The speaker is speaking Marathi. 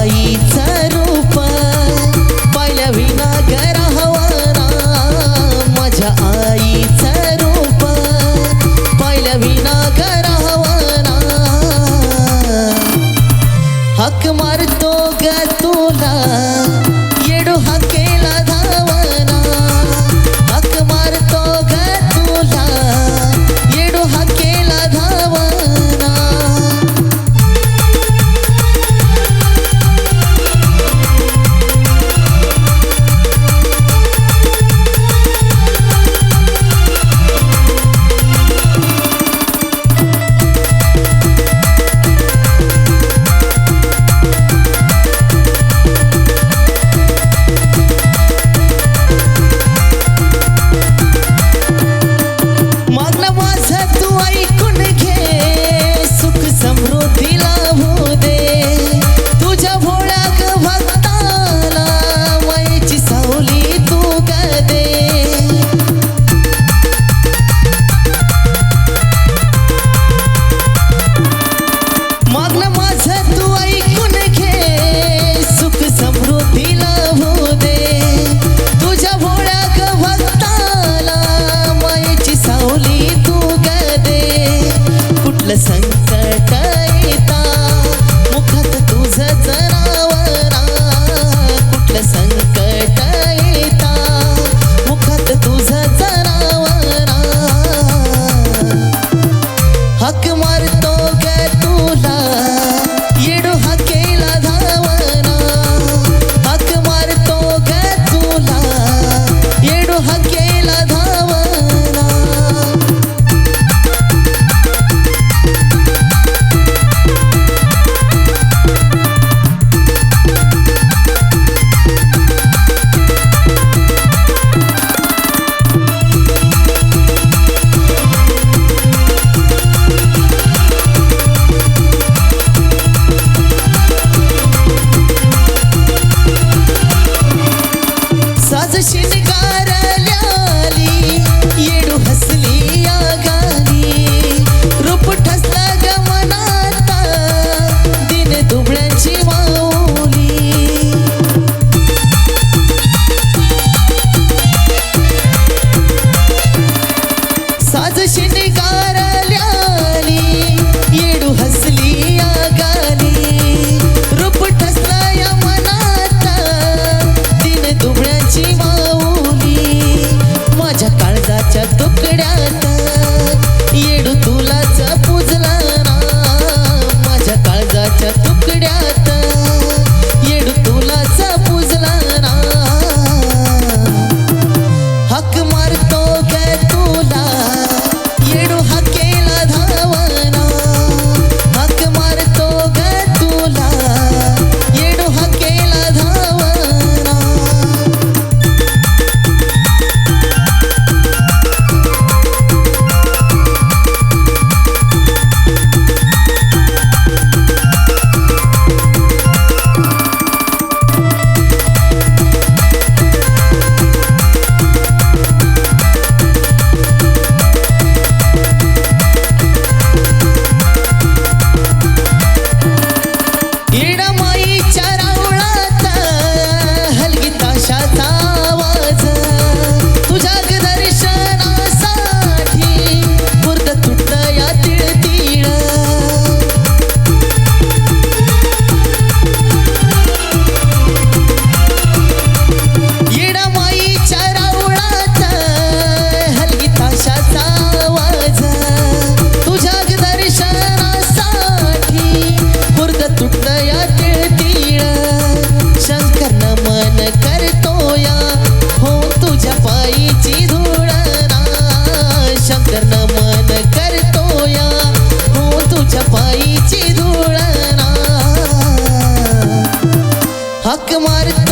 आईचं रूप. पाहिल्या विना घरा हवाना. माझ्या रूप. पाहिल्या विना घरा हवाना. हक मारतो ग हाक मारतो ग तुला Hakkım artık